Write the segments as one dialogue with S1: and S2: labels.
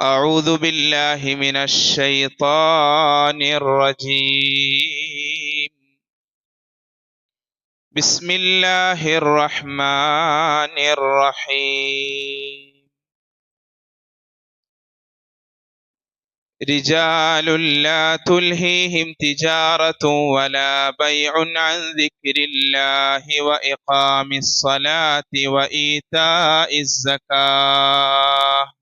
S1: أعوذ بالله من الشيطان الرجيم. بسم الله الرحمن الرحيم. رجال لا تلهيهم تجارة ولا بيع عن ذكر الله وإقام الصلاة وإيتاء الزكاة.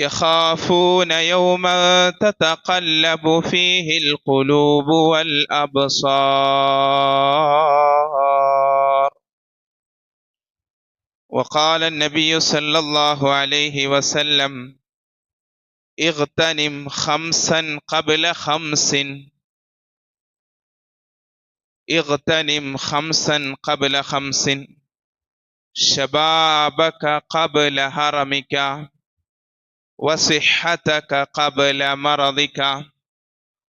S1: يخافون يوما تتقلب فيه القلوب والأبصار. وقال النبي صلى الله عليه وسلم اغتنم خمسا قبل خمس. اغتنم خمسا قبل خمس. شبابك قبل هرمك. وصحتك قبل مرضك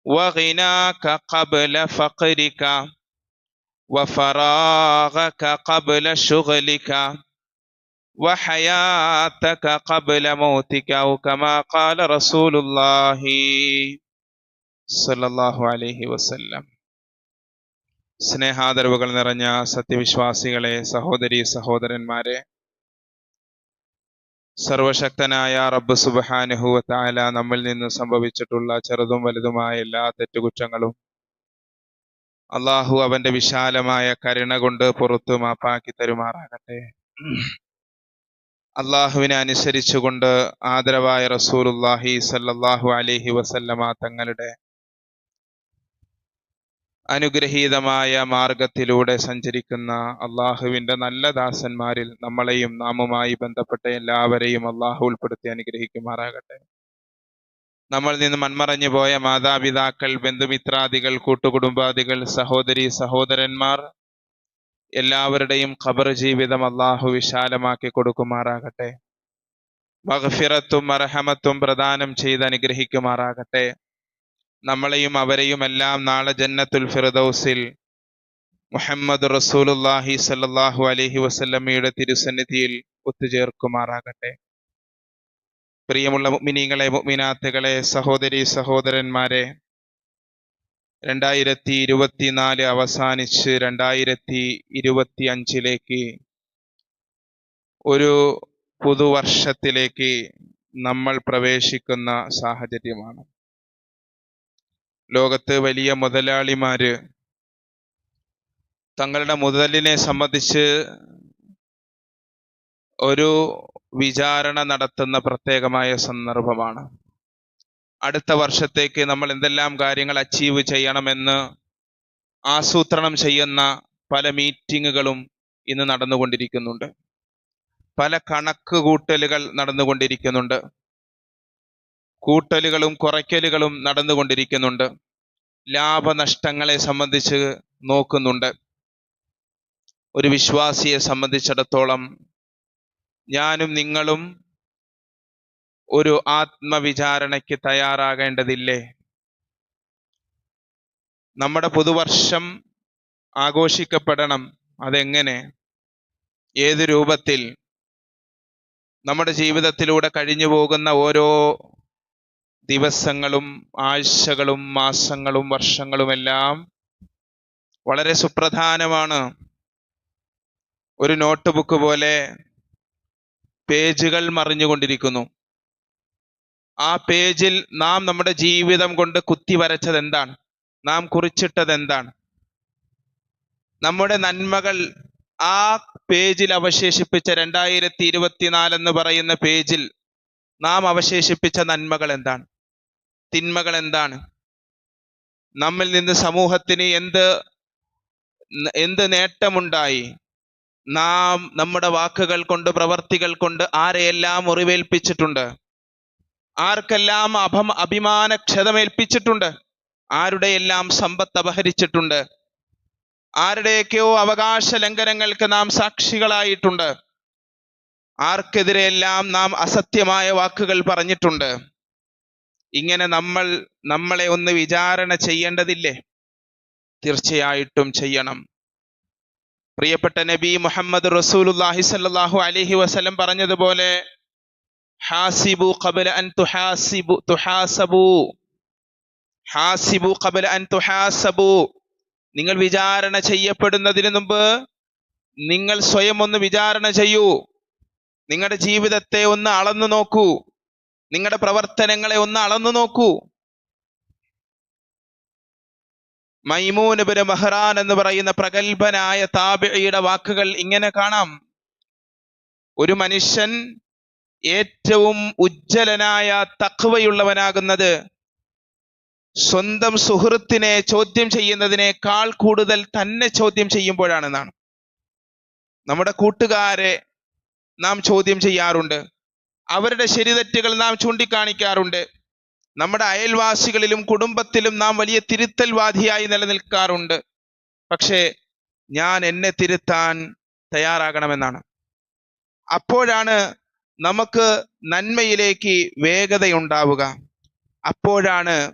S1: وغناك قبل فقرك وفراغك قبل شغلك وحياتك قبل موتك أو كما قال رسول الله صلى الله عليه وسلم സ്നേഹാദരവുകൾ നിറഞ്ഞ സത്യവിശ്വാസികളെ സഹോദരി സഹോദരന്മാരെ സർവശക്തനായ റബ്ബ് സുബഹാനുഹുവ നമ്മൾ നമ്മിൽ നിന്ന് സംഭവിച്ചിട്ടുള്ള ചെറുതും വലുതുമായ എല്ലാ തെറ്റുകുറ്റങ്ങളും അള്ളാഹു അവന്റെ വിശാലമായ കരുണ കൊണ്ട് പുറത്തു മാപ്പാക്കി തരുമാറാകട്ടെ. അള്ളാഹുവിനെ അനുസരിച്ചുകൊണ്ട് ആദരവായ റസൂലുല്ലാഹി സല്ലാഹു അലൈഹി വസല്ലമ തങ്ങളുടെ അനുഗ്രഹീതമായ മാർഗത്തിലൂടെ സഞ്ചരിക്കുന്ന അള്ളാഹുവിന്റെ നല്ല ദാസന്മാരിൽ നമ്മളെയും നാമുമായി ബന്ധപ്പെട്ട എല്ലാവരെയും അള്ളാഹു ഉൾപ്പെടുത്തി അനുഗ്രഹിക്കുമാറാകട്ടെ. നമ്മൾ നിന്ന് മൺമറഞ്ഞു പോയ മാതാപിതാക്കൾ ബന്ധുമിത്രാദികൾ കൂട്ടുകുടുംബാദികൾ സഹോദരി സഹോദരന്മാർ എല്ലാവരുടെയും ഖബർ ജീവിതം അള്ളാഹു വിശാലമാക്കി കൊടുക്കുമാറാകട്ടെ. മഹഫിറത്തും അർഹമത്തും പ്രദാനം ചെയ്ത് അനുഗ്രഹിക്കുമാറാകട്ടെ. നമ്മളെയും അവരെയും എല്ലാം നാളെ ജന്നത്തുൽ ഫിറദൌസിൽ മുഹമ്മദ് റസൂലുല്ലാഹി സല്ലല്ലാഹു അലൈഹി വസല്ലമയുടെ തിരുസന്നിധിയിൽ ഒത്തുചേർക്കുമാറാകട്ടെ. പ്രിയമുള്ള മുഅ്മിനീങ്ങളെ മുഅ്മിനാത്തുകളെ സഹോദരി സഹോദരന്മാരെ രണ്ടായിരത്തി ഇരുപത്തിനാല് അവസാനിച്ച് രണ്ടായിരത്തി ഇരുപത്തി അഞ്ചിലേക്ക് ഒരു പുതുവർഷത്തിലേക്ക് നമ്മൾ പ്രവേശിക്കുന്ന സാഹചര്യമാണ്. ലോകത്ത് വലിയ മുതലാളിമാര് തങ്ങളുടെ മുതലിനെ സംബന്ധിച്ച് ഒരു വിചാരണ നടത്തുന്ന പ്രത്യേകമായ സന്ദർഭമാണ്. അടുത്ത വർഷത്തേക്ക് നമ്മൾ എന്തെല്ലാം കാര്യങ്ങൾ അച്ചീവ് ചെയ്യണമെന്ന് ആസൂത്രണം ചെയ്യുന്ന പല മീറ്റിങ്ങുകളും ഇന്ന് നടന്നുകൊണ്ടിരിക്കുന്നുണ്ട്. പല കണക്ക് കൂട്ടലുകൾ നടന്നുകൊണ്ടിരിക്കുന്നുണ്ട്. കൂട്ടലുകളും കുറയ്ക്കലുകളും നടന്നുകൊണ്ടിരിക്കുന്നുണ്ട്. ലാഭനഷ്ടങ്ങളെ സംബന്ധിച്ച് നോക്കുന്നുണ്ട്. ഒരു വിശ്വാസിയെ സംബന്ധിച്ചിടത്തോളം ഞാനും നിങ്ങളും ഒരു ആത്മവിചാരണയ്ക്ക് തയ്യാറാകേണ്ടതില്ലേ? നമ്മുടെ പുതുവർഷം ആഘോഷിക്കപ്പെടണം. അതെങ്ങനെ? ഏത് രൂപത്തിൽ? നമ്മുടെ ജീവിതത്തിലൂടെ കഴിഞ്ഞു പോകുന്ന ഓരോ ദിവസങ്ങളും ആഴ്ചകളും മാസങ്ങളും വർഷങ്ങളുമെല്ലാം വളരെ സുപ്രധാനമാണ്. ഒരു നോട്ട് ബുക്ക് പോലെ പേജുകൾ മറിഞ്ഞുകൊണ്ടിരിക്കുന്നു. ആ പേജിൽ നാം നമ്മുടെ ജീവിതം കൊണ്ട് കുത്തി വരച്ചത് എന്താണ്? നാം കുറിച്ചിട്ടത് എന്താണ്? നമ്മുടെ നന്മകൾ ആ പേജിൽ അവശേഷിപ്പിച്ച രണ്ടായിരത്തി ഇരുപത്തിനാല് എന്ന് പറയുന്ന പേജിൽ നാം അവശേഷിപ്പിച്ച നന്മകൾ എന്താണ്? തിന്മകൾ എന്താണ് നമ്മിൽ നിന്ന് സമൂഹത്തിന് എന്ത് എന്ത് നേട്ടമുണ്ടായി? നാം നമ്മുടെ വാക്കുകൾ കൊണ്ട് പ്രവർത്തികൾ കൊണ്ട് ആരെയെല്ലാം മുറിവേൽപ്പിച്ചിട്ടുണ്ട്? ആർക്കെല്ലാം അഭം അഭിമാന ക്ഷതമേൽപ്പിച്ചിട്ടുണ്ട് ആരുടെയെല്ലാം സമ്പത്ത് അപഹരിച്ചിട്ടുണ്ട്? ആരുടെയൊക്കെയോ അവകാശ ലംഘനങ്ങൾക്ക് നാം സാക്ഷികളായിട്ടുണ്ട്? ആർക്കെതിരെയെല്ലാം നാം അസത്യമായ വാക്കുകൾ പറഞ്ഞിട്ടുണ്ട്? ഇങ്ങനെ നമ്മൾ നമ്മളെ ഒന്ന് വിചാരണ ചെയ്യേണ്ടതില്ലേ? തീർച്ചയായിട്ടും ചെയ്യണം. പ്രിയപ്പെട്ട നബി മുഹമ്മദ് റസൂലുല്ലാഹി സല്ലല്ലാഹു അലൈഹി വസല്ലം പറഞ്ഞതുപോലെ ഹാസിബു ഖബല അൻ തുഹാസിബു തുഹാസബു. ഹാസിബു ഖബല അൻ തുഹാസബു. നിങ്ങൾ വിചാരണ ചെയ്യപ്പെടുന്നതിന് മുമ്പ് നിങ്ങൾ സ്വയം ഒന്ന് വിചാരണ ചെയ്യൂ. നിങ്ങളുടെ ജീവിതത്തെ ഒന്ന് അളന്നു നോക്കൂ. നിങ്ങളുടെ പ്രവർത്തനങ്ങളെ ഒന്ന് അളന്നു നോക്കൂ. മൈമൂനുപുര മെഹ്റാൻ എന്ന് പറയുന്ന പ്രഗത്ഭനായ താബിയുടെ വാക്കുകൾ ഇങ്ങനെ കാണാം. ഒരു മനുഷ്യൻ ഏറ്റവും ഉജ്ജ്വലനായ തഖ്വയുള്ളവനാകുന്നത് സ്വന്തം സുഹൃത്തിനെ ചോദ്യം ചെയ്യുന്നതിനേക്കാൾ കൂടുതൽ തന്നെ ചോദ്യം ചെയ്യുമ്പോഴാണെന്നാണ്. നമ്മുടെ കൂട്ടുകാരെ നാം ചോദ്യം ചെയ്യാറുണ്ട്. അവരുടെ ശരിതെറ്റുകൾ നാം ചൂണ്ടിക്കാണിക്കാറുണ്ട്. നമ്മുടെ അയൽവാസികളിലും കുടുംബത്തിലും നാം വലിയ തിരുത്തൽവാദിയായി നിലനിൽക്കാറുണ്ട്. പക്ഷേ ഞാൻ എന്നെ തിരുത്താൻ തയ്യാറാകണമെന്നാണ്. അപ്പോഴാണ് നമുക്ക് നന്മയിലേക്ക് വേഗതയുണ്ടാവുക. അപ്പോഴാണ്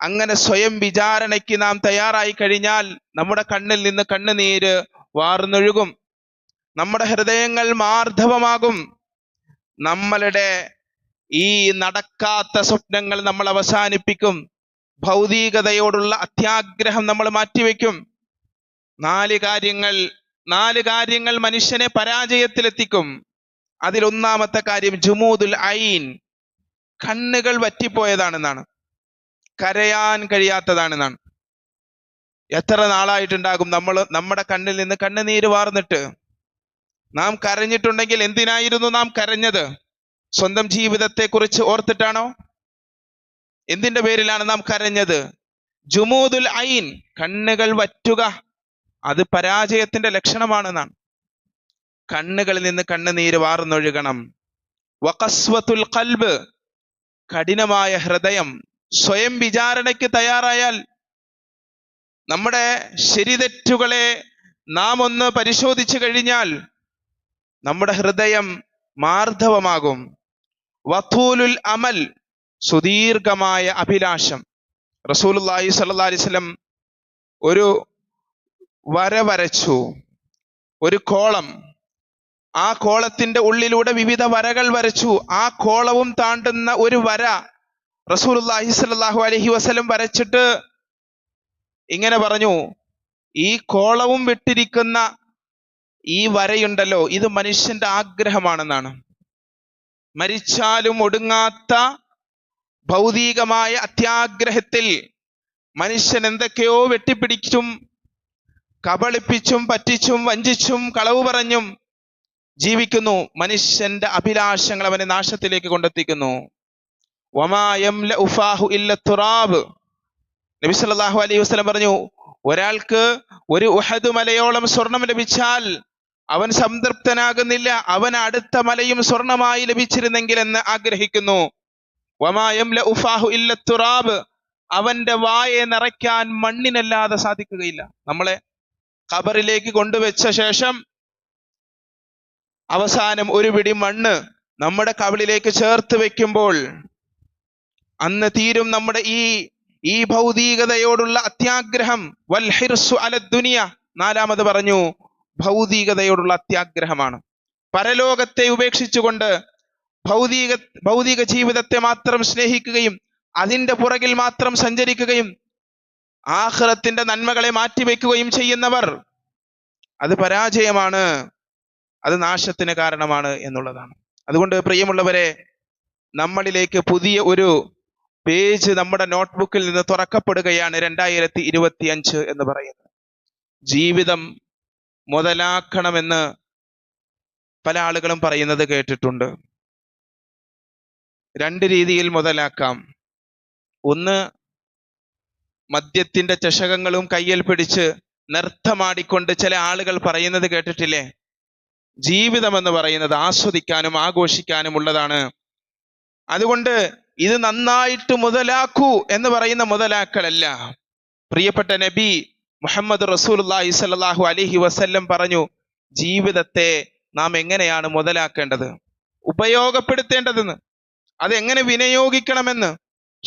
S1: അങ്ങനെ സ്വയം വിചാരണയ്ക്ക് നാം തയ്യാറായി കഴിഞ്ഞാൽ നമ്മുടെ കണ്ണിൽ നിന്ന് കണ്ണുനീര് വാർന്നൊഴുകും. നമ്മുടെ ഹൃദയങ്ങൾ മാർദ്ദവമാകും നമ്മളുടെ ഈ നടക്കാത്ത സ്വപ്നങ്ങൾ നമ്മൾ അവസാനിപ്പിക്കും. ഭൗതികതയോടുള്ള അത്യാഗ്രഹം നമ്മൾ മാറ്റിവെക്കും. നാല് കാര്യങ്ങൾ നാല് കാര്യങ്ങൾ മനുഷ്യനെ പരാജയത്തിലെത്തിക്കും. അതിലൊന്നാമത്തെ കാര്യം ജുമൂദുൽ ഐൻ. കണ്ണുകൾ വറ്റിപ്പോയതാണെന്നാണ്. കരയാൻ കഴിയാത്തതാണെന്നാണ്. എത്ര നാളായിട്ടുണ്ടാകും നമ്മൾ നമ്മുടെ കണ്ണിൽ നിന്ന് കണ്ണുനീര് വാർന്നിട്ട്? നാം കരഞ്ഞിട്ടുണ്ടെങ്കിൽ എന്തിനായിരുന്നു നാം കരഞ്ഞത്? സ്വന്തം ജീവിതത്തെക്കുറിച്ച് ഓർത്തിട്ടാണോ? എന്തിന്റെ പേരിലാണ് നാം കരഞ്ഞത്? ജുമൂദുൽ ഐൻ കണ്ണുകൾ വറ്റുക. അത് പരാജയത്തിന്റെ ലക്ഷണമാണെന്നാണ് കണ്ണുകളിൽ നിന്ന് കണ്ണുനീര് വാർന്നൊഴുകണം. വഖസ്വത്തുൽ കൽബ് കഠിനമായ ഹൃദയം. സ്വയം വിചാരണയ്ക്ക് തയ്യാറായാൽ നമ്മുടെ ശരിതെറ്റുകളെ നാം ഒന്ന് പരിശോധിച്ചു കഴിഞ്ഞാൽ നമ്മുടെ ഹൃദയം മാർദ്ധവമാകും. വത്തൂലുൽ അമൽ സുദീർഘമായ അഭിലാഷം. റസൂലുള്ളാഹി സ്വല്ലല്ലാഹി അലൈഹി വസല്ലം ഒരു വര വരച്ചു. ഒരു കോളം. ആ കോളത്തിന്റെ ഉള്ളിലൂടെ വിവിധ വരകൾ വരച്ചു. ആ കോളവും താണ്ടുന്ന ഒരു വര റസൂലുള്ളാഹി സ്വല്ലല്ലാഹു അലൈഹി വസല്ലം വരച്ചിട്ട് ഇങ്ങനെ പറഞ്ഞു ഈ കോളവും വിട്ടിരിക്കുന്ന ഈ വരയുണ്ടല്ലോ ഇത് മനുഷ്യന്റെ ആഗ്രഹമാണെന്നാണ്. മരിച്ചാലും ഒടുങ്ങാത്ത ഭൗതികമായ അത്യാഗ്രഹത്തിൽ മനുഷ്യൻ എന്തൊക്കെയോ വെട്ടിപ്പിടിച്ചും കബളിപ്പിച്ചും പറ്റിച്ചും വഞ്ചിച്ചും കളവ് പറഞ്ഞും ജീവിക്കുന്നു. മനുഷ്യന്റെ അഭിലാഷങ്ങൾ അവനെ നാശത്തിലേക്ക് കൊണ്ടെത്തിക്കുന്നു. നബി സല്ലല്ലാഹു അലൈഹി വസല്ലം പറഞ്ഞു ഒരാൾക്ക് ഒരു ഉഹദ് മലയോളം സ്വർണം ലഭിച്ചാൽ അവൻ സംതൃപ്തനാകുന്നില്ല. അവൻ അടുത്ത മലയും സ്വർണമായി ലഭിച്ചിരുന്നെങ്കിൽ എന്ന് ആഗ്രഹിക്കുന്നു. തുറാബ്. അവന്റെ വായെ നിറയ്ക്കാൻ മണ്ണിനല്ലാതെ സാധിക്കുകയില്ല. നമ്മളെ ഖബറിലേക്ക് കൊണ്ടുവച്ച ശേഷം അവസാനം ഒരു പിടി മണ്ണ് നമ്മുടെ കവിളിലേക്ക് ചേർത്ത് വെക്കുമ്പോൾ അന്ന് തീരും നമ്മുടെ ഈ ഈ ഭൗതികതയോടുള്ള അത്യാഗ്രഹം. വൽ അല ദുനിയ. നാലാമത് പറഞ്ഞു. ഭൗതികതയോടുള്ള അത്യാഗ്രഹമാണ്. പരലോകത്തെ ഉപേക്ഷിച്ചുകൊണ്ട് ഭൗതിക ഭൗതിക ജീവിതത്തെ മാത്രം സ്നേഹിക്കുകയും അതിന്റെ പുറകിൽ മാത്രം സഞ്ചരിക്കുകയും ആഹ്റത്തിന്റെ നന്മകളെ മാറ്റിവെക്കുകയും ചെയ്യുന്നവർ അത് പരാജയമാണ് അത് നാശത്തിന് കാരണമാണ് എന്നുള്ളതാണ്. അതുകൊണ്ട് പ്രിയമുള്ളവരെ നമ്മളിലേക്ക് പുതിയ ഒരു പേജ് നമ്മുടെ നോട്ട്ബുക്കിൽ നിന്ന് തുറക്കപ്പെടുകയാണ് രണ്ടായിരത്തി ഇരുപത്തി അഞ്ച് എന്ന് പറയുന്നത്. ജീവിതം മുതലാക്കണമെന്ന് പല ആളുകളും പറയുന്നത് കേട്ടിട്ടുണ്ട്. രണ്ട് രീതിയിൽ മുതലാക്കാം. ഒന്ന് മദ്യത്തിന്റെ ചഷകങ്ങളും കയ്യിൽ പിടിച്ച് നൃത്തമാടിക്കൊണ്ട് ചില ആളുകൾ പറയുന്നത് കേട്ടിട്ടില്ലേ? ജീവിതം എന്ന് പറയുന്നത് ആസ്വദിക്കാനും ആഘോഷിക്കാനും ഉള്ളതാണ്. അതുകൊണ്ട് ഇത് നന്നായിട്ട് മുതലാക്കൂ എന്ന് പറയുന്ന മുതലാക്കലല്ല പ്രിയപ്പെട്ട നബി മുഹമ്മദ് റസൂലുള്ളാഹി സ്വല്ലല്ലാഹു അലൈഹി വസല്ലം പറഞ്ഞു ജീവിതത്തെ നാം എങ്ങനെയാണ് മുതലാക്കേണ്ടത്? ഉപയോഗപ്പെടുത്തേണ്ടതെന്ന്. അതെങ്ങനെ വിനിയോഗിക്കണമെന്ന്?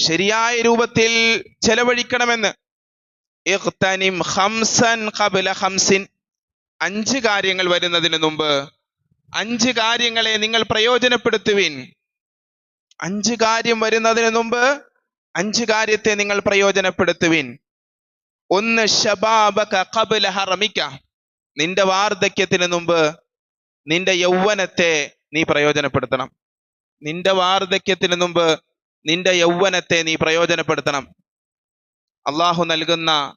S1: ശരിയായ രൂപത്തിൽ ചെലവഴിക്കണമെന്ന്. ഖബ്ല അഞ്ച് കാര്യങ്ങൾ വരുന്നതിന് മുമ്പ് അഞ്ച് കാര്യങ്ങളെ നിങ്ങൾ പ്രയോജനപ്പെടുത്തുവിൻ. അഞ്ച് കാര്യം വരുന്നതിന് മുമ്പ് അഞ്ച് കാര്യത്തെ നിങ്ങൾ പ്രയോജനപ്പെടുത്തുവിൻ. ഒന്ന് നിന്റെ വാർദ്ധക്യത്തിന് മുമ്പ് നിന്റെ യൗവനത്തെ നീ പ്രയോജനപ്പെടുത്തണം. നിന്റെ വാർദ്ധക്യത്തിന് മുമ്പ് നിന്റെ യൗവനത്തെ നീ പ്രയോജനപ്പെടുത്തണം. അള്ളാഹു നൽകുന്ന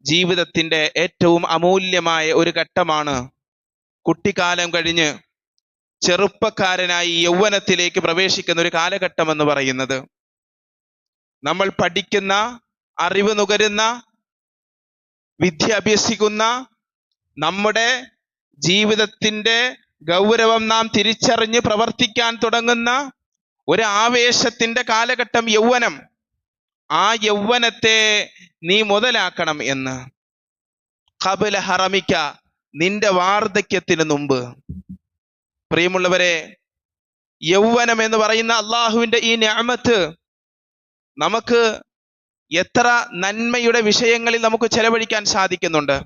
S1: ജീവിതത്തിന്റെ ഏറ്റവും അമൂല്യമായ ഒരു ഘട്ടമാണ് കുട്ടിക്കാലം കഴിഞ്ഞ് ചെറുപ്പക്കാരനായി യൗവനത്തിലേക്ക് പ്രവേശിക്കുന്ന ഒരു കാലഘട്ടം എന്ന് പറയുന്നത്. നമ്മൾ പഠിക്കുന്ന അറിവ് നുകരുന്ന വിദ്യ അഭ്യസിക്കുന്ന നമ്മുടെ ജീവിതത്തിന്റെ ഗൗരവം നാം തിരിച്ചറിഞ്ഞ് പ്രവർത്തിക്കാൻ തുടങ്ങുന്ന ഒരു ആവേശത്തിന്റെ കാലഘട്ടം യൗവനം. ആ യൗവനത്തെ നീ മുതലാക്കണം എന്ന്. കപില ഹറമിക്ക നിന്റെ വാർദ്ധക്യത്തിന് മുമ്പ്. പ്രിയമുള്ളവരെ യൗവനം എന്ന് പറയുന്ന അള്ളാഹുവിന്റെ ഈ ഞാമത്ത് നമുക്ക് എത്ര നന്മയുടെ വിഷയങ്ങളിൽ നമുക്ക് ചെലവഴിക്കാൻ സാധിക്കുന്നുണ്ട്.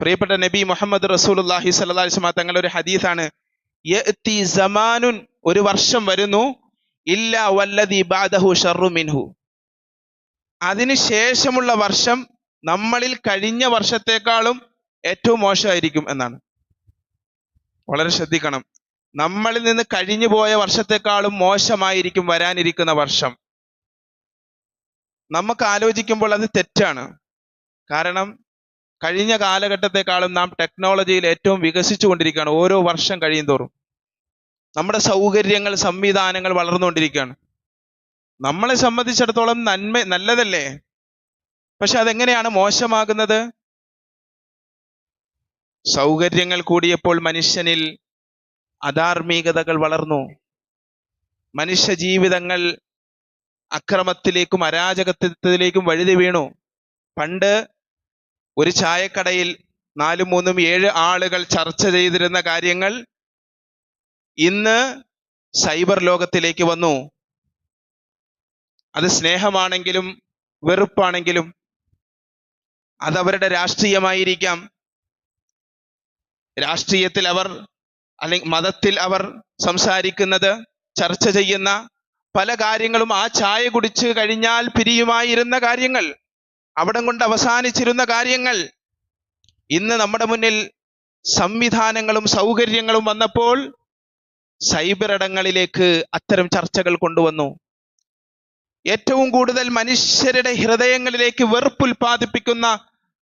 S1: പ്രിയപ്പെട്ട നബി മുഹമ്മദ് അലൈഹി വസല്ലം തങ്ങളുടെ ഒരു ഹദീസാണ്. സമാനുൻ ഒരു വർഷം വരുന്നു. ഇല്ല വല്ലദി ബാദഹു ഷർറു മിൻഹു. അതിനുശേഷമുള്ള വർഷം നമ്മളിൽ കഴിഞ്ഞ വർഷത്തെക്കാളും ഏറ്റവും മോശമായിരിക്കും എന്നാണ്. വളരെ ശ്രദ്ധിക്കണം. നമ്മളിൽ നിന്ന് കഴിഞ്ഞു പോയ വർഷത്തെക്കാളും മോശമായിരിക്കും വരാനിരിക്കുന്ന വർഷം. നമുക്ക് ആലോചിക്കുമ്പോൾ അത് തെറ്റാണ്. കാരണം കഴിഞ്ഞ കാലഘട്ടത്തെക്കാളും നാം ടെക്നോളജിയിൽ ഏറ്റവും വികസിച്ചു കൊണ്ടിരിക്കുകയാണ്. ഓരോ വർഷം കഴിയുന്തോറും നമ്മുടെ സൗകര്യങ്ങൾ സംവിധാനങ്ങൾ വളർന്നുകൊണ്ടിരിക്കുകയാണ്. നമ്മളെ സംബന്ധിച്ചിടത്തോളം നന്മ നല്ലതല്ലേ? പക്ഷെ അതെങ്ങനെയാണ് മോശമാകുന്നത്? സൗകര്യങ്ങൾ കൂടിയപ്പോൾ മനുഷ്യനിൽ അധാർമികതകൾ വളർന്നു. മനുഷ്യ ജീവിതങ്ങൾ അക്രമത്തിലേക്കും അരാജകത്വത്തിലേക്കും വഴുതി വീണു. പണ്ട് ഒരു ചായക്കടയിൽ നാലും മൂന്നും ഏഴ് ആളുകൾ ചർച്ച ചെയ്തിരുന്ന കാര്യങ്ങൾ ഇന്ന് സൈബർ ലോകത്തിലേക്ക് വന്നു. അത് സ്നേഹമാണെങ്കിലും വെറുപ്പാണെങ്കിലും അതവരുടെ രാഷ്ട്രീയമായിരിക്കാം. രാഷ്ട്രീയത്തിൽ അവർ അല്ലെങ്കിൽ മതത്തിൽ അവർ സംസാരിക്കുന്നത് ചർച്ച ചെയ്യുന്ന പല കാര്യങ്ങളും ആ ചായ കുടിച്ച് കഴിഞ്ഞാൽ പിരിയുമായിരുന്ന കാര്യങ്ങൾ അവിടം കൊണ്ട് അവസാനിച്ചിരുന്ന കാര്യങ്ങൾ. ഇന്ന് നമ്മുടെ മുന്നിൽ സംവിധാനങ്ങളും സൗകര്യങ്ങളും വന്നപ്പോൾ സൈബർ ഇടങ്ങളിലേക്ക് അത്തരം ചർച്ചകൾ കൊണ്ടുവന്നു. ഏറ്റവും കൂടുതൽ മനുഷ്യരുടെ ഹൃദയങ്ങളിലേക്ക് വെറുപ്പ് വെറുപ്പുൽപാദിപ്പിക്കുന്ന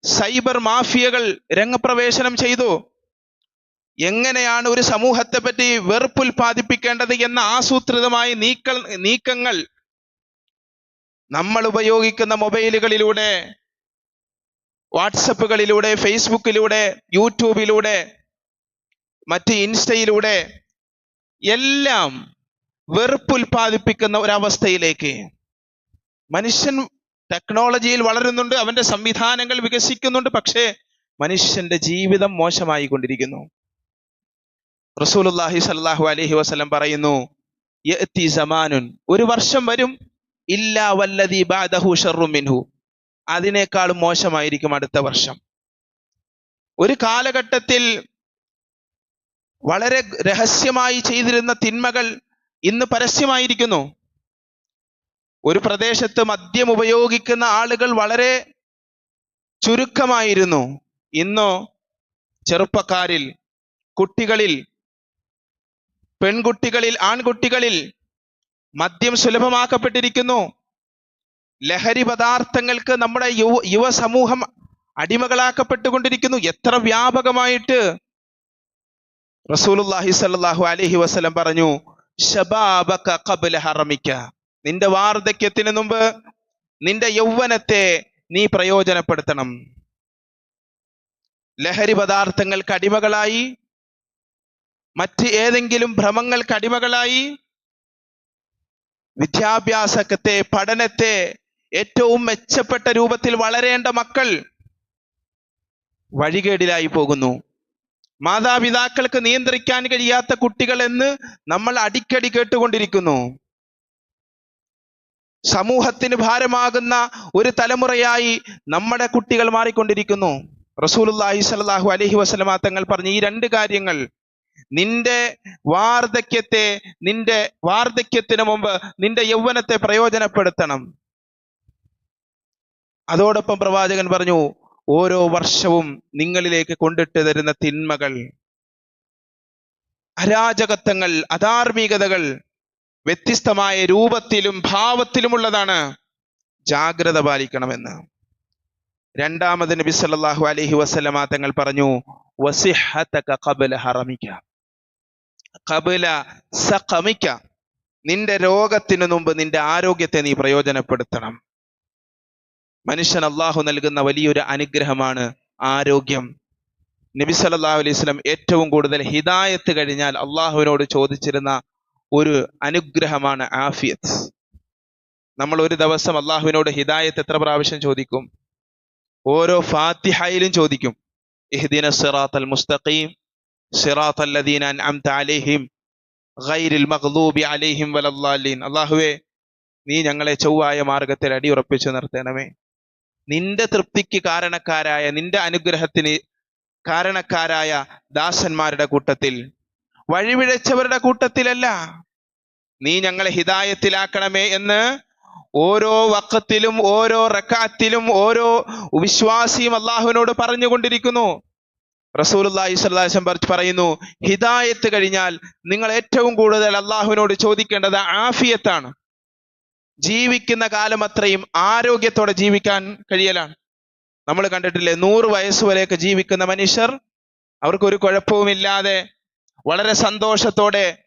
S1: സൈബർ മാഫിയകൾ രംഗപ്രവേശനം ചെയ്തു. എങ്ങനെയാണ് ഒരു സമൂഹത്തെ പറ്റി വെറുപ്പുൽപാദിപ്പിക്കേണ്ടത് എന്ന ആസൂത്രിതമായ നീക്ക നീക്കങ്ങൾ നമ്മൾ ഉപയോഗിക്കുന്ന മൊബൈലുകളിലൂടെ വാട്സപ്പുകളിലൂടെ ഫേസ്ബുക്കിലൂടെ യൂട്യൂബിലൂടെ മറ്റ് ഇൻസ്റ്റയിലൂടെ എല്ലാം വെറുപ്പുൽപാദിപ്പിക്കുന്ന ഒരവസ്ഥയിലേക്ക്. മനുഷ്യൻ ടെക്നോളജിയിൽ വളരുന്നുണ്ട് അവന്റെ സംവിധാനങ്ങൾ വികസിക്കുന്നുണ്ട് പക്ഷേ മനുഷ്യന്റെ ജീവിതം മോശമായി കൊണ്ടിരിക്കുന്നു റസൂലുള്ളാഹി സ്വല്ലല്ലാഹു അലൈഹി വസല്ലം പറയുന്നു സമാനുൻ. ഒരു വർഷം വരും. ഇല്ലാ വല്ലദി ബാദഹു ഷർറു മിൻഹു. അതിനേക്കാളും മോശമായിരിക്കും അടുത്ത വർഷം. ഒരു കാലഘട്ടത്തിൽ വളരെ രഹസ്യമായി ചെയ്തിരുന്ന തിന്മകൾ ഇന്ന് പരസ്യമായിരിക്കുന്നു. ഒരു പ്രദേശത്ത് മദ്യം ഉപയോഗിക്കുന്ന ആളുകൾ വളരെ ചുരുക്കമായിരുന്നു. ഇന്നോ ചെറുപ്പക്കാരിൽ കുട്ടികളിൽ പെൺകുട്ടികളിൽ ആൺകുട്ടികളിൽ മദ്യം സുലഭമാക്കപ്പെട്ടിരിക്കുന്നു. ലഹരി പദാർത്ഥങ്ങൾക്ക് നമ്മുടെ യുവ യുവസമൂഹം അടിമകളാക്കപ്പെട്ടുകൊണ്ടിരിക്കുന്നു. എത്ര വ്യാപകമായിട്ട്? റസൂലുള്ളാഹി സ്വല്ലല്ലാഹു അലൈഹി വസല്ലം പറഞ്ഞു ശബാബക ഖബ്ല ഹറമിക്ക. നിന്റെ വാർദ്ധക്യത്തിന് മുമ്പ് നിന്റെ യൗവനത്തെ നീ പ്രയോജനപ്പെടുത്തണം. ലഹരി പദാർത്ഥങ്ങൾക്ക് അടിമകളായി മറ്റ് ഏതെങ്കിലും ഭ്രമങ്ങൾക്ക് അടിമകളായി വിദ്യാഭ്യാസത്തെ പഠനത്തെ ഏറ്റവും മെച്ചപ്പെട്ട രൂപത്തിൽ വളരേണ്ട മക്കൾ വഴികേടിലായി പോകുന്നു. മാതാപിതാക്കൾക്ക് നിയന്ത്രിക്കാൻ കഴിയാത്ത കുട്ടികൾ എന്ന് നമ്മൾ അടിക്കടി കേട്ടുകൊണ്ടിരിക്കുന്നു. സമൂഹത്തിന് ഭാരമാകുന്ന ഒരു തലമുറയായി നമ്മുടെ കുട്ടികൾ മാറിക്കൊണ്ടിരിക്കുന്നു. റസൂലുള്ളാഹി സ്വല്ലല്ലാഹു അലൈഹി വസല്ലമ തങ്ങൾ പറഞ്ഞ ഈ രണ്ട് കാര്യങ്ങൾ നിന്റെ വാർദ്ധക്യത്തെ നിന്റെ വാർദ്ധക്യത്തിന് മുമ്പ് നിന്റെ യൗവനത്തെ പ്രയോജനപ്പെടുത്തണം. അതോടൊപ്പം പ്രവാചകൻ പറഞ്ഞു ഓരോ വർഷവും നിങ്ങളിലേക്ക് കൊണ്ടിട്ട് തരുന്ന തിന്മകൾ അരാജകത്വങ്ങൾ അധാർമികതകൾ വ്യത്യസ്തമായ രൂപത്തിലും ഭാവത്തിലുമുള്ളതാണ്. ജാഗ്രത പാലിക്കണമെന്ന്. രണ്ടാമത് നബി സല്ലല്ലാഹു അലൈഹി വസല്ലമ തങ്ങൾ പറഞ്ഞു വസിഹതക ഖബല ഹറമിക ഖബല സഖമിക നിന്റെ രോഗത്തിനു മുമ്പ് നിന്റെ ആരോഗ്യത്തെ നീ പ്രയോജനപ്പെടുത്തണം. മനുഷ്യൻ അള്ളാഹു നൽകുന്ന വലിയൊരു അനുഗ്രഹമാണ് ആരോഗ്യം. നബി സല്ലല്ലാഹു അലൈഹി വസല്ലം ഏറ്റവും കൂടുതൽ ഹിദായത്ത് കഴിഞ്ഞാൽ അള്ളാഹുവിനോട് ചോദിച്ചിരുന്ന ഒരു അനുഗ്രഹമാണ് ആഫിയത്ത്. നമ്മൾ ഒരു ദിവസം അള്ളാഹുവിനോട് ഹിദായത്ത് എത്ര പ്രാവശ്യം ചോദിക്കും? ഓരോ ഫാത്തിഹയിലും ചോദിക്കും. ഇഹ്ദിന സിറാത്തൽ മുസ്തഖീം സിറാത്തൽ ലദീന അൻഅംത അലൈഹിം ഗൈരിൽ ولا അലൈഹിം الله അള്ളാഹുവേ നീ ഞങ്ങളെ ചൊവ്വായ മാർഗത്തിൽ അടിയുറപ്പിച്ചു നിർത്തണമേ. നിന്റെ തൃപ്തിക്ക് കാരണക്കാരായ നിന്റെ അനുഗ്രഹത്തിന് കാരണക്കാരായ ദാസന്മാരുടെ കൂട്ടത്തിൽ വഴിവിഴച്ചവരുടെ കൂട്ടത്തിലല്ല നീ ഞങ്ങളെ ഹിതായത്തിലാക്കണമേ എന്ന് ഓരോ വക്കത്തിലും ഓരോ റക്കാത്തിലും ഓരോ വിശ്വാസിയും അള്ളാഹുവിനോട് പറഞ്ഞുകൊണ്ടിരിക്കുന്നു. അലൈഹി വസല്ലം പറയുന്നു ഹിദായത്ത് കഴിഞ്ഞാൽ നിങ്ങൾ ഏറ്റവും കൂടുതൽ അള്ളാഹുവിനോട് ചോദിക്കേണ്ടത് ആഫിയത്താണ്. ജീവിക്കുന്ന കാലം അത്രയും ആരോഗ്യത്തോടെ ജീവിക്കാൻ കഴിയലാണ്. നമ്മൾ കണ്ടിട്ടില്ലേ നൂറ് വയസ്സ് വരെയൊക്കെ ജീവിക്കുന്ന മനുഷ്യർ അവർക്കൊരു കുഴപ്പവുമില്ലാതെ വളരെ സന്തോഷത്തോടെ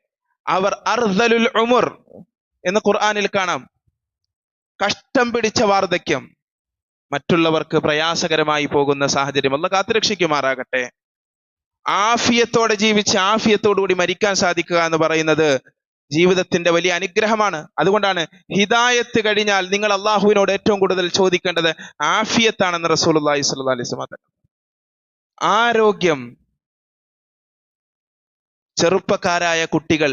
S1: അവർ അർദലുൽ ഉമുർ എന്ന് ഖുർആാനിൽ കാണാം. കഷ്ടം പിടിച്ച വാർദ്ധക്യം മറ്റുള്ളവർക്ക് പ്രയാസകരമായി പോകുന്ന സാഹചര്യം. അല്ല കാത്തുരക്ഷിക്കുമാറാകട്ടെ. ആഫിയത്തോടെ ജീവിച്ച് ആഫിയത്തോടു കൂടി മരിക്കാൻ സാധിക്കുക എന്ന് പറയുന്നത് ജീവിതത്തിന്റെ വലിയ അനുഗ്രഹമാണ്. അതുകൊണ്ടാണ് ഹിദായത്ത് കഴിഞ്ഞാൽ നിങ്ങൾ അള്ളാഹുവിനോട് ഏറ്റവും കൂടുതൽ ചോദിക്കേണ്ടത് ആഫിയത്താണെന്ന് റസൂലുള്ളാഹി സ്വല്ലല്ലാഹി അലൈഹി വസല്ലം പറഞ്ഞു. ആരോഗ്യം ചെറുപ്പക്കാരായ കുട്ടികൾ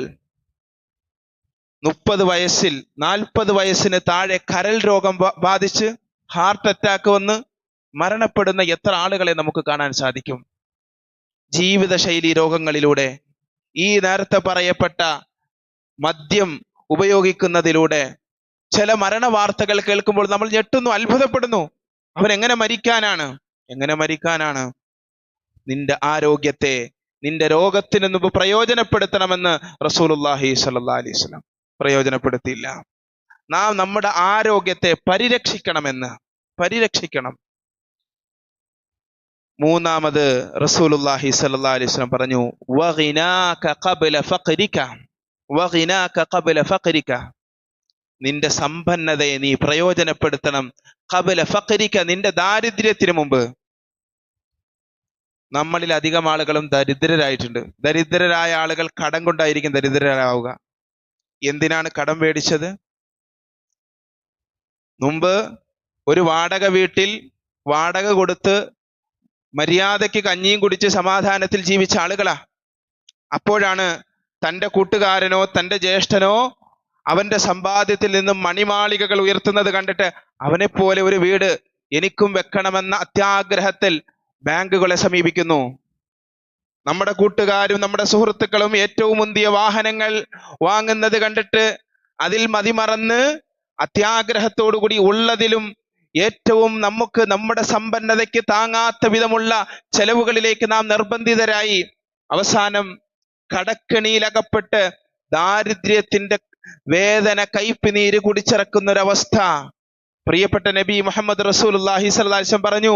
S1: മുപ്പത് വയസ്സിൽ നാൽപ്പത് വയസ്സിന് താഴെ കരൾ രോഗം ബാധിച്ച് ഹാർട്ട് അറ്റാക്ക് വന്ന് മരണപ്പെടുന്ന എത്ര ആളുകളെ നമുക്ക് കാണാൻ സാധിക്കും? ജീവിതശൈലി രോഗങ്ങളിലൂടെ ഈ നേരത്തെ പറയപ്പെട്ട മദ്യം ഉപയോഗിക്കുന്നതിലൂടെ ചില മരണ വാർത്തകൾ കേൾക്കുമ്പോൾ നമ്മൾ ഞെട്ടുന്നു അത്ഭുതപ്പെടുന്നു. അവൻ എങ്ങനെ മരിക്കാനാണ്? എങ്ങനെ മരിക്കാനാണ്? നിന്റെ ആരോഗ്യത്തെ നിന്റെ രോഗത്തിന് മുമ്പ് പ്രയോജനപ്പെടുത്തണമെന്ന് റസൂലുള്ളാഹി സ്വല്ലല്ലാഹി അലൈഹി പ്രയോജനപ്പെടുത്തിയില്ല. നാം നമ്മുടെ ആരോഗ്യത്തെ പരിരക്ഷിക്കണമെന്ന് പരിരക്ഷിക്കണം. മൂന്നാമത് റസൂലുള്ളാഹി സ്വല്ലല്ലാഹി അലൈഹി വസല്ലം പറഞ്ഞു നിന്റെ സമ്പന്നതയെ നീ പ്രയോജനപ്പെടുത്തണം. ഖബ്ല ഫക്കരിക്ക നിന്റെ ദാരിദ്ര്യത്തിന് മുമ്പ്. നമ്മളിൽ അധികം ആളുകളും ദരിദ്രരായിട്ടുണ്ട്. ദരിദ്രരായ ആളുകൾ കടം കൊണ്ടായിരിക്കും ദരിദ്രരാവുക. എന്തിനാണ് കടം മേടിച്ചത്? മുമ്പ് ഒരു വാടക വീട്ടിൽ വാടക കൊടുത്ത് മര്യാദയ്ക്ക് കഞ്ഞിയും കുടിച്ച് സമാധാനത്തിൽ ജീവിച്ച ആളുകളാ. അപ്പോഴാണ് തന്റെ കൂട്ടുകാരനോ തന്റെ ജ്യേഷ്ഠനോ അവന്റെ സമ്പാദ്യത്തിൽ നിന്നും മണിമാളികകൾ ഉയർത്തുന്നത് കണ്ടിട്ട് അവനെ പോലെ ഒരു വീട് എനിക്കും വെക്കണമെന്ന അത്യാഗ്രഹത്തിൽ ബാങ്കുകളെ സമീപിക്കുന്നു. നമ്മുടെ കൂട്ടുകാരും നമ്മുടെ സുഹൃത്തുക്കളും ഏറ്റവും മുന്തിയ വാഹനങ്ങൾ വാങ്ങുന്നത് കണ്ടിട്ട് അതിൽ മതിമറന്ന് അത്യാഗ്രഹത്തോടു കൂടി ഉള്ളതിലും ഏറ്റവും നമുക്ക് നമ്മുടെ സമ്പന്നതയ്ക്ക് താങ്ങാത്ത വിധമുള്ള ചെലവുകളിലേക്ക് നാം നിർബന്ധിതരായി അവസാനം കടക്കണിയിലകപ്പെട്ട് ദാരിദ്ര്യത്തിന്റെ വേദന കയ്പ് നീര് കുടിച്ചിറക്കുന്ന ഒരവസ്ഥ പ്രിയപ്പെട്ട നബി മുഹമ്മദ് റസൂലുള്ളാഹി സ്വല്ലല്ലാഹി അലൈഹി പറഞ്ഞു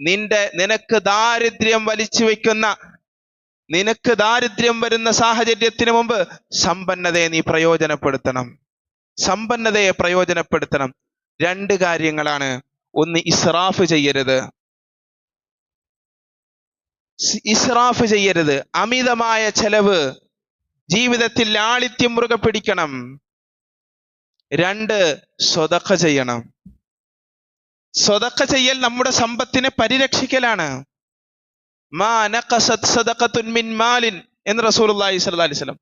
S1: നിന്റെ നിനക്ക് ദാരിദ്ര്യം വലിച്ചു വെക്കുന്ന നിനക്ക് ദാരിദ്ര്യം വരുന്ന സാഹചര്യത്തിന് മുമ്പ് സമ്പന്നതയെ നീ പ്രയോജനപ്പെടുത്തണം. സമ്പന്നതയെ പ്രയോജനപ്പെടുത്തണം. രണ്ട് കാര്യങ്ങളാണ് ഒന്ന് ഇസ്രാഫ് ചെയ്യരുത്. ഇസ്രാഫ് ചെയ്യരുത്. അമിതമായ ചെലവ് ജീവിതത്തിൽ ലാളിത്യം മുറുകെ പിടിക്കണം. രണ്ട് സ്വതക്ക ചെയ്യണം. സ്വതക്ക ചെയ്യൽ നമ്മുടെ സമ്പത്തിനെ പരിരക്ഷിക്കലാണ്. എന്ന് സ്വല്ലല്ലാഹി അലൈഹി വസല്ലം.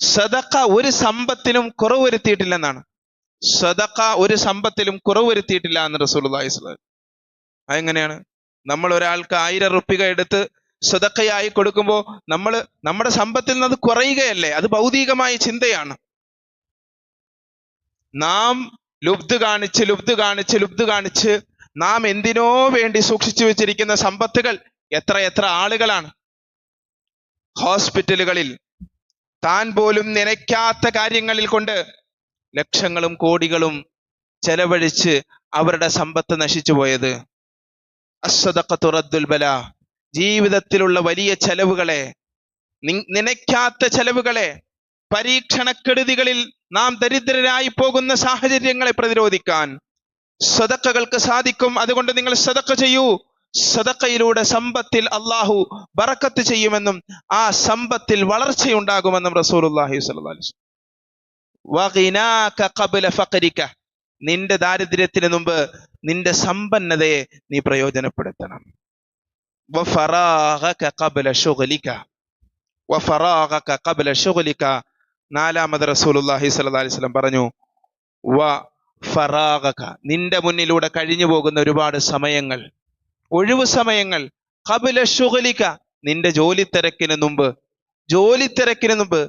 S1: സദഖ ഒരു സമ്പത്തിനും കുറവ് വരുത്തിയിട്ടില്ലെന്നാണ് സദഖ ഒരു സമ്പത്തിലും കുറവ് വരുത്തിയിട്ടില്ല എന്ന് സ്വല്ലല്ലാഹി അലൈഹി അതെങ്ങനെയാണ്? നമ്മൾ ഒരാൾക്ക് ആയിരം റുപ്പിക എടുത്ത് സ്വതക്കയായി കൊടുക്കുമ്പോൾ നമ്മൾ നമ്മുടെ സമ്പത്തിൽ നിന്ന് അത് കുറയുകയല്ലേ? അത് ഭൗതികമായ ചിന്തയാണ്. നാം ലുബ്ധ് കാണിച്ച് ലുബ്ദ് കാണിച്ച് ലുബ്ദ് കാണിച്ച് നാം എന്തിനോ വേണ്ടി സൂക്ഷിച്ചു വെച്ചിരിക്കുന്ന സമ്പത്തുകൾ എത്ര എത്ര ആളുകളാണ്. ഹോസ്പിറ്റലുകളിൽ താൻ പോലും നനയ്ക്കാത്ത കാര്യങ്ങളിൽ കൊണ്ട് ലക്ഷങ്ങളും കോടികളും ചെലവഴിച്ച് അവരുടെ സമ്പത്ത് നശിച്ചു പോയത്. അസ്വദഖത്തു റദ്ദുൽ ബല. ജീവിതത്തിലുള്ള വലിയ ചെലവുകളെ നനയ്ക്കാത്ത ചെലവുകളെ പരീക്ഷണക്കെടുതികളിൽ നാം ദരിദ്രരായി പോകുന്ന സാഹചര്യങ്ങളെ പ്രതിരോധിക്കാൻ സദക്കകൾക്ക് സാധിക്കും. അതുകൊണ്ട് നിങ്ങൾ സദക്ക ചെയ്യൂ. സദക്കയിലൂടെ സമ്പത്തിൽ അള്ളാഹു ബറക്കത്ത് ചെയ്യുമെന്നും ആ സമ്പത്തിൽ വളർച്ചയുണ്ടാകുമെന്നും ഖബ്ല ഫഖരിക. നിന്റെ ദാരിദ്ര്യത്തിന് മുമ്പ് നിന്റെ സമ്പന്നതയെ നീ പ്രയോജനപ്പെടുത്തണം. വഫറാഗക ഖബ്ല ശുഗ്ലിക വഫറാഗക ഖബ്ല ശുഗ്ലിക നാലാമത് റസൂലുള്ളാഹി സ്വല്ലല്ലാഹി അലൈഹി വസല്ലം പറഞ്ഞു വ ഫറാഗക. നിന്റെ മുന്നിലൂടെ കഴിഞ്ഞു പോകുന്ന ഒരുപാട് സമയങ്ങൾ ഒഴിവു സമയങ്ങൾ. കപില ശുഗ്ലിക നിന്റെ ജോലി തിരക്കിന് മുമ്പ് ജോലി തിരക്കിന് മുമ്പ്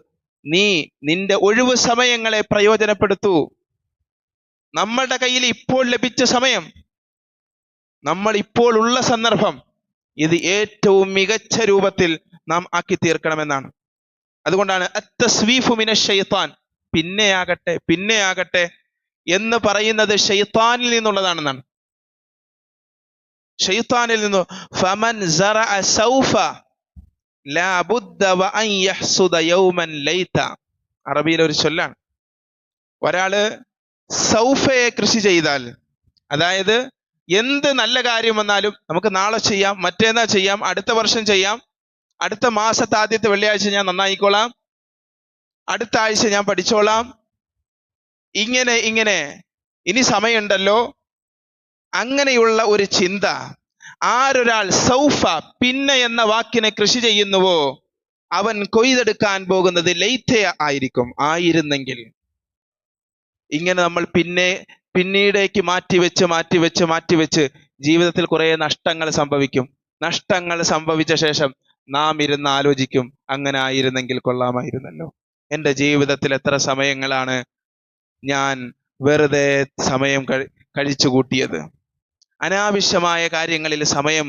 S1: നീ നിന്റെ ഒഴിവ് സമയങ്ങളെ പ്രയോജനപ്പെടുത്തൂ. നമ്മളുടെ കയ്യിൽ ഇപ്പോൾ ലഭിച്ച സമയം നമ്മൾ ഇപ്പോൾ ഉള്ള സന്ദർഭം ഇത് ഏറ്റവും മികച്ച രൂപത്തിൽ നാം ആക്കി തീർക്കണമെന്നാണ് അതുകൊണ്ടാണ് മിന ഷെയ്ത്താൻ പിന്നെയാകട്ടെ പിന്നെയാകട്ടെ എന്ന് പറയുന്നത് ഷെയ്ത്താനിൽ നിന്നുള്ളതാണെന്നാണ്. ഷെയ്ത്താനിൽ നിന്ന് ഫമൻ സറഅ സൗഫ അറബിയിലെ ഒരു ചൊല്ലാണ്. ഒരാൾ സൗഫയെ കൃഷി ചെയ്താൽ അതായത് എന്ത് നല്ല കാര്യം വന്നാലും നമുക്ക് നാളെ ചെയ്യാം മറ്റേന്നാ ചെയ്യാം അടുത്ത വർഷം ചെയ്യാം അടുത്ത മാസത്തെ ആദ്യത്തെ വെള്ളിയാഴ്ച ഞാൻ നന്നായിക്കോളാം. അടുത്ത ആഴ്ച ഞാൻ പഠിച്ചോളാം. ഇങ്ങനെ ഇങ്ങനെ. ഇനി സമയമുണ്ടല്ലോ. അങ്ങനെയുള്ള ഒരു ചിന്ത. ആരൊരാൾ സൗഫ പിന്നെ എന്ന വാക്കിനെ കൃഷി ചെയ്യുന്നുവോ? അവൻ കൊയ്തെടുക്കാൻ പോകുന്നത് ലൈറ്റ ആയിരിക്കും. ആയിരുന്നെങ്കിൽ. ഇങ്ങനെ നമ്മൾ പിന്നെ പിന്നീടേക്ക് മാറ്റിവെച്ച് മാറ്റിവെച്ച് മാറ്റിവെച്ച് ജീവിതത്തിൽ കുറെ നഷ്ടങ്ങൾ സംഭവിക്കും. നഷ്ടങ്ങൾ സംഭവിച്ച ശേഷം നാം ഇരുന്ന് ആലോചിക്കും അങ്ങനെ ആയിരുന്നെങ്കിൽ കൊള്ളാമായിരുന്നല്ലോ. എന്റെ ജീവിതത്തിൽ എത്ര സമയങ്ങളാണ് ഞാൻ വെറുതെ സമയം കഴി കഴിച്ചു കൂട്ടിയത്. അനാവശ്യമായ കാര്യങ്ങളിൽ സമയം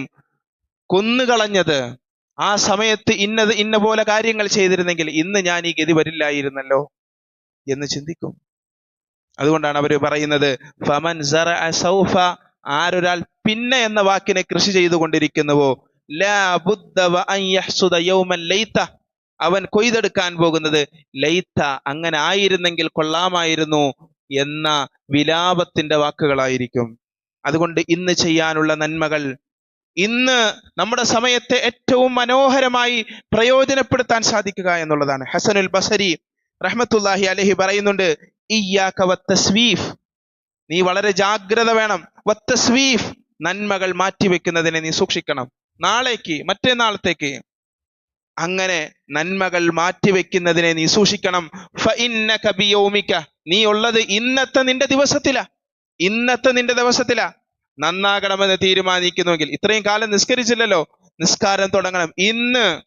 S1: കൊന്നുകളഞ്ഞത് ആ സമയത്ത് ഇന്നത് ഇന്ന പോലെ കാര്യങ്ങൾ ചെയ്തിരുന്നെങ്കിൽ ഇന്ന് ഞാൻ ഈ ഗതി വരില്ലായിരുന്നല്ലോ എന്ന് ചിന്തിക്കും. അതുകൊണ്ടാണ് അവർ പറയുന്നത് ഫമൻ സൗഫ ആരൊരാൾ പിന്നെ എന്ന വാക്കിനെ കൃഷി ചെയ്തുകൊണ്ടിരിക്കുന്നുവോ? അവൻ കൊയ്തെടുക്കാൻ പോകുന്നത് ലൈത്ത അങ്ങനെ ആയിരുന്നെങ്കിൽ കൊള്ളാമായിരുന്നു എന്ന വിലാപത്തിന്റെ വാക്കുകളായിരിക്കും. അതുകൊണ്ട് ഇന്ന് ചെയ്യാനുള്ള നന്മകൾ ഇന്ന് നമ്മുടെ സമയത്തെ ഏറ്റവും മനോഹരമായി പ്രയോജനപ്പെടുത്താൻ സാധിക്കുക എന്നുള്ളതാണ്. ഹസനുൽ ബസരി റഹ്മത്തുല്ലാഹി അലഹി പറയുന്നുണ്ട് വത്തസ്വീഫ് നീ വളരെ ജാഗ്രത വേണം. വത്തസ്വീഫ് നന്മകൾ മാറ്റിവെക്കുന്നതിനെ നീ സൂക്ഷിക്കണം. നാളേക്ക് മറ്റേ നാളത്തേക്ക്. അങ്ങനെ നന്മകൾ മാറ്റിവെക്കുന്നതിനെ നീ സൂക്ഷിക്കണം. നീ ഉള്ളത് ഇന്നത്തെ നിന്റെ ദിവസത്തിലാ. ഇന്നത്തെ നിന്റെ ദിവസത്തിലാ. നന്നാകണമെന്ന് തീരുമാനിക്കുന്നുവെങ്കിൽ ഇത്രയും കാലം നിസ്കരിച്ചില്ലല്ലോ. നിസ്കാരം തുടങ്ങണം. ഇന്ന്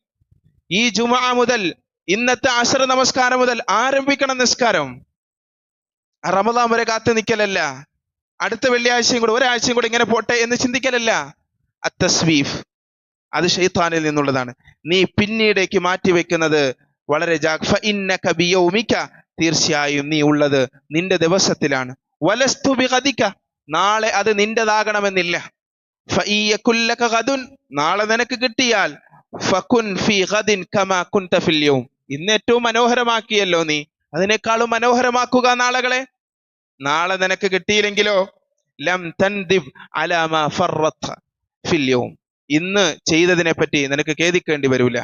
S1: ഈ ജുമാ മുതൽ ഇന്നത്തെ അസർ നമസ്കാരം മുതൽ ആരംഭിക്കണം നിസ്കാരം. റമദാൻ വരെ കാത്തു നിൽക്കലല്ല അടുത്ത വെള്ളിയാഴ്ചയും കൂടെ ഒരാഴ്ചയും കൂടെ ഇങ്ങനെ പോട്ടെ എന്ന് ചിന്തിക്കലല്ല. അത്തസ്വീഫ്. അത് ഷെയ്ത്താനിൽ നിന്നുള്ളതാണ്. നീ പിന്നീടേക്ക് മാറ്റിവെക്കുന്നത് വളരെ ജാഗ് ഫഇന്നക ബിയൗമിക തീർച്ചയായും നീ ഉള്ളത് നിന്റെ ദിവസത്തിലാണ്. വലസ്തു ബിഗദിക നാളെ അത് നിന്റെതാകണമെന്നില്ല. നാളെ നിനക്ക് കിട്ടിയാൽ ഫകുൻ ഫി കമാ ഇന്ന് ഏറ്റവും മനോഹരമാക്കിയല്ലോ നീ. അതിനേക്കാളും മനോഹരമാക്കുക നാളകളെ. നാളെ നിനക്ക് കിട്ടിയില്ലെങ്കിലോ ലം തൻദിബ് അലാമ യൗം. ഇന്ന് ചെയ്തതിനെ പറ്റി നിനക്ക് ഖേദിക്കേണ്ടി വരൂല.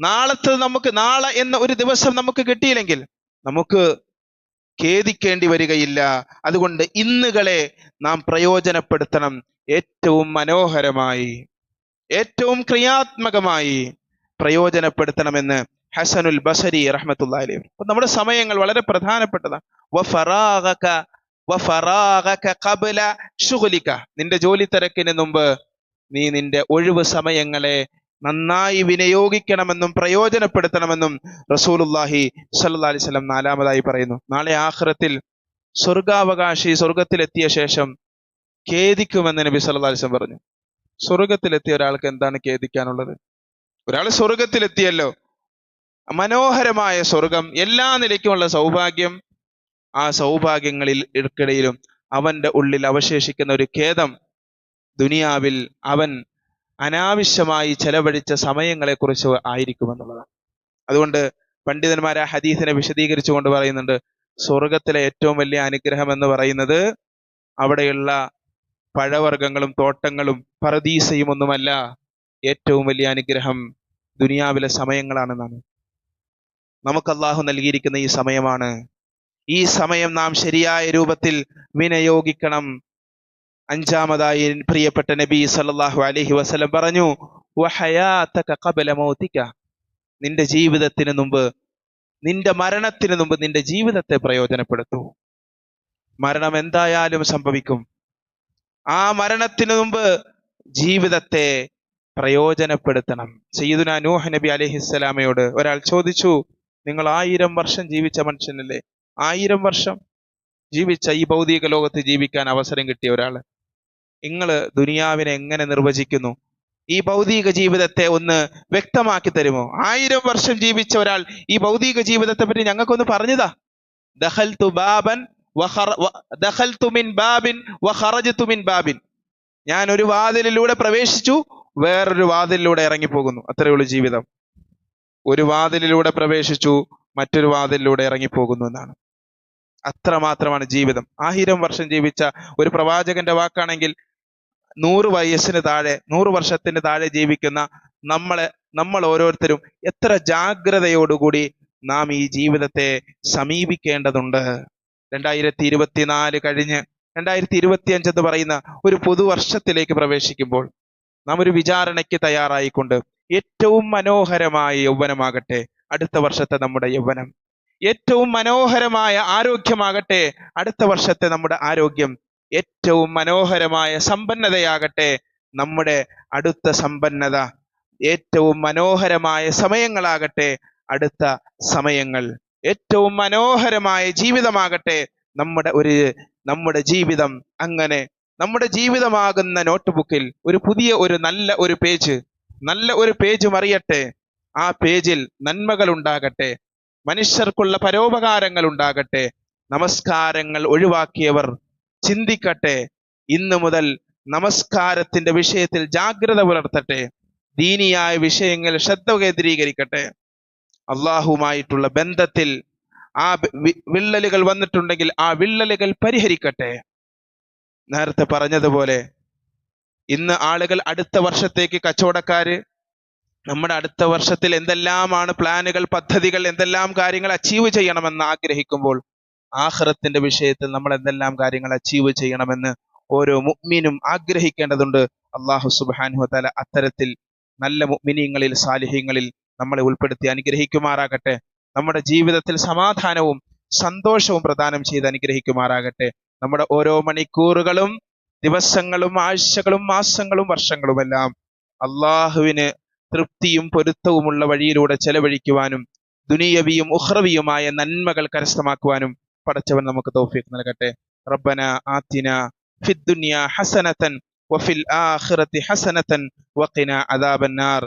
S1: നാളത്തെ നമുക്ക് നാളെ എന്ന ഒരു ദിവസം നമുക്ക് കിട്ടിയില്ലെങ്കിൽ നമുക്ക് ഖേദിക്കേണ്ടി വരികയില്ല. അതുകൊണ്ട് ഇന്നുകളെ നാം പ്രയോജനപ്പെടുത്തണം. ഏറ്റവും മനോഹരമായി ഏറ്റവും ക്രിയാത്മകമായി പ്രയോജനപ്പെടുത്തണമെന്ന് ഹസനുൽ ബസരി അപ്പൊ നമ്മുടെ സമയങ്ങൾ വളരെ പ്രധാനപ്പെട്ടതാണ്. നിന്റെ ജോലി തിരക്കിന് മുമ്പ് നീ നിന്റെ ഒഴിവ് സമയങ്ങളെ നന്നായി വിനിയോഗിക്കണമെന്നും പ്രയോജനപ്പെടുത്തണമെന്നും റസൂലുല്ലാഹി സല്ലാ അലൈഹി വസല്ലം നാലാമതായി പറയുന്നു. നാളെ ആഖിറത്തിൽ സ്വർഗാവകാശി സ്വർഗത്തിലെത്തിയ ശേഷം ഖേദിക്കുമെന്ന് നബി സല്ലാ അലൈഹി വസല്ലം പറഞ്ഞു. സ്വർഗത്തിലെത്തിയ ഒരാൾക്ക് എന്താണ് ഖേദിക്കാനുള്ളത്? ഒരാൾ സ്വർഗത്തിലെത്തിയല്ലോ. മനോഹരമായ സ്വർഗം എല്ലാ നിലയ്ക്കുമുള്ള സൗഭാഗ്യം ആ സൗഭാഗ്യങ്ങളിൽ ഇടക്കിടയിലും അവന്റെ ഉള്ളിൽ അവശേഷിക്കുന്ന ഒരു ഖേദം ദുനിയാവിൽ അവൻ അനാവശ്യമായി ചെലവഴിച്ച സമയങ്ങളെക്കുറിച്ച് ആയിരിക്കുമെന്നുള്ളതാണ്. അതുകൊണ്ട് പണ്ഡിതന്മാർ ആ ഹദീസിനെ വിശദീകരിച്ചുകൊണ്ട് പറയുന്നുണ്ട് സ്വർഗത്തിലെ ഏറ്റവും വലിയ അനുഗ്രഹം എന്ന് പറയുന്നത് അവിടെയുള്ള പഴവർഗങ്ങളും തോട്ടങ്ങളും പറദീസയും ഒന്നുമല്ല ഏറ്റവും വലിയ അനുഗ്രഹം ദുനിയാവിലെ സമയങ്ങളാണെന്നാണ്. നമുക്ക് അള്ളാഹു നൽകിയിരിക്കുന്ന ഈ സമയമാണ്. ഈ സമയം നാം ശരിയായ രൂപത്തിൽ വിനിയോഗിക്കണം. അഞ്ചാമതായി പ്രിയപ്പെട്ട നബി സല്ലാഹു അലഹി വസ്ലം പറഞ്ഞു നിന്റെ ജീവിതത്തിന് മുമ്പ് നിന്റെ മരണത്തിന് മുമ്പ് നിന്റെ ജീവിതത്തെ പ്രയോജനപ്പെടുത്തൂ. മരണം എന്തായാലും സംഭവിക്കും. ആ മരണത്തിന് മുമ്പ് ജീവിതത്തെ പ്രയോജനപ്പെടുത്തണം. സയ്യിദുന നൂഹ് നബി അലൈഹിസ്സലാമയോട് ഒരാൾ ചോദിച്ചു നിങ്ങൾ ആയിരം വർഷം ജീവിച്ച മനുഷ്യനല്ലേ? ആയിരം വർഷം ജീവിച്ച ഈ ഭൗതിക ലോകത്ത് ജീവിക്കാൻ അവസരം കിട്ടിയ ഒരാൾ. നിങ്ങൾ ദുനിയാവിനെ എങ്ങനെ നിർവചിക്കുന്നു? ഈ ഭൗതിക ജീവിതത്തെ ഒന്ന് വ്യക്തമാക്കി തരുമോ? ആയിരം വർഷം ജീവിച്ച ഒരാൾ ഈ ഭൗതിക ജീവിതത്തെ പറ്റി ഞങ്ങൾക്കൊന്ന് പറഞ്ഞതാ. ദഖൽതു ബാബൻ വഖറ- തുമിൻ ബാബിൻ വഖറജ്തു മിൻ ബാബിൻ. ഞാൻ ഒരു വാതിലിലൂടെ പ്രവേശിച്ചു വേറൊരു വാതിലിലൂടെ ഇറങ്ങിപ്പോകുന്നു. അത്രയേ ഉള്ളൂ ജീവിതം. ഒരു വാതിലിലൂടെ പ്രവേശിച്ചു മറ്റൊരു വാതിലിലൂടെ ഇറങ്ങിപ്പോകുന്നു എന്നാണ്. അത്രമാത്രമാണ് ജീവിതം. ആയിരം വർഷം ജീവിച്ച ഒരു പ്രവാചകന്റെ വാക്കാണെങ്കിൽ നൂറ് വയസ്സിന് താഴെ നൂറ് വർഷത്തിന് താഴെ ജീവിക്കുന്ന നമ്മളെ നമ്മൾ ഓരോരുത്തരും എത്ര ജാഗ്രതയോടുകൂടി നാം ഈ ജീവിതത്തെ സമീപിക്കേണ്ടതുണ്ട്. രണ്ടായിരത്തി ഇരുപത്തിനാല് കഴിഞ്ഞ് രണ്ടായിരത്തി ഇരുപത്തി എന്ന് പറയുന്ന ഒരു പുതുവർഷത്തിലേക്ക് പ്രവേശിക്കുമ്പോൾ നാം ഒരു വിചാരണയ്ക്ക് തയ്യാറായിക്കൊണ്ട് ഏറ്റവും മനോഹരമായ യൗവനമാകട്ടെ അടുത്ത വർഷത്തെ നമ്മുടെ യൗവനം. ഏറ്റവും മനോഹരമായ ആരോഗ്യമാകട്ടെ അടുത്ത വർഷത്തെ നമ്മുടെ ആരോഗ്യം ഏറ്റവും മനോഹരമായ സമ്പന്നതയാകട്ടെ നമ്മുടെ അടുത്ത സമ്പന്നത. ഏറ്റവും മനോഹരമായ സമയങ്ങളാകട്ടെ അടുത്ത സമയങ്ങൾ. ഏറ്റവും മനോഹരമായ ജീവിതമാകട്ടെ നമ്മുടെ ഒരു നമ്മുടെ ജീവിതം. അങ്ങനെ നമ്മുടെ ജീവിതമാകുന്ന നോട്ട്ബുക്കിൽ ഒരു പുതിയ ഒരു നല്ല ഒരു പേജ് നല്ല ഒരു പേജ് മറിയട്ടെ ആ പേജിൽ നന്മകൾ ഉണ്ടാകട്ടെ മനുഷ്യർക്കുള്ള പരോപകാരങ്ങൾ ഉണ്ടാകട്ടെ നമസ്കാരങ്ങൾ ഒഴിവാക്കിയവർ ചിന്തിക്കട്ടെ. ഇന്ന് മുതൽ നമസ്കാരത്തിന്റെ വിഷയത്തിൽ ജാഗ്രത പുലർത്തട്ടെ. ദീനിയായ വിഷയങ്ങൾ ശ്രദ്ധ കേന്ദ്രീകരിക്കട്ടെ. അള്ളാഹുമായിട്ടുള്ള ബന്ധത്തിൽ ആ വിള്ളലുകൾ വന്നിട്ടുണ്ടെങ്കിൽ ആ വിള്ളലുകൾ പരിഹരിക്കട്ടെ. നേരത്തെ പറഞ്ഞതുപോലെ ഇന്ന് ആളുകൾ അടുത്ത വർഷത്തേക്ക് കച്ചവടക്കാര് നമ്മുടെ അടുത്ത വർഷത്തിൽ എന്തെല്ലാമാണ് പ്ലാനുകൾ പദ്ധതികൾ എന്തെല്ലാം കാര്യങ്ങൾ അച്ചീവ് ചെയ്യണമെന്ന് ആഗ്രഹിക്കുമ്പോൾ ആഖിറത്തിന്റെ വിഷയത്തിൽ നമ്മൾ എന്തെല്ലാം കാര്യങ്ങൾ അച്ചീവ് ചെയ്യണമെന്ന് ഓരോ മുഅ്മിനും ആഗ്രഹിക്കേണ്ടതുണ്ട്. അള്ളാഹു സുബാനു തല അത്തരത്തിൽ നല്ല മുഅ്മിനീങ്ങളിൽ സാലിഹ്യങ്ങളിൽ നമ്മളെ ഉൾപ്പെടുത്തി അനുഗ്രഹിക്കുമാറാകട്ടെ. നമ്മുടെ ജീവിതത്തിൽ സമാധാനവും സന്തോഷവും പ്രദാനം ചെയ്ത് അനുഗ്രഹിക്കുമാറാകട്ടെ. നമ്മുടെ ഓരോ മണിക്കൂറുകളും ദിവസങ്ങളും ആഴ്ചകളും മാസങ്ങളും വർഷങ്ങളുമെല്ലാം അള്ളാഹുവിന് തൃപ്തിയും പൊരുത്തവുമുള്ള വഴിയിലൂടെ ചെലവഴിക്കുവാനും ദുനിയവിയും ഉഹ്റവിയുമായ നന്മകൾ കരസ്ഥമാക്കുവാനും പടച്ചവൻ നമുക്ക് തൗഫീഖ് നൽകട്ടെ റബ്ബന ആത്തിന ഫിദ്ദുനിയ ഹസനതൻ വഫിൽ ആഖിറതി ഹസനതൻ വഖിന അദാബന്നാർ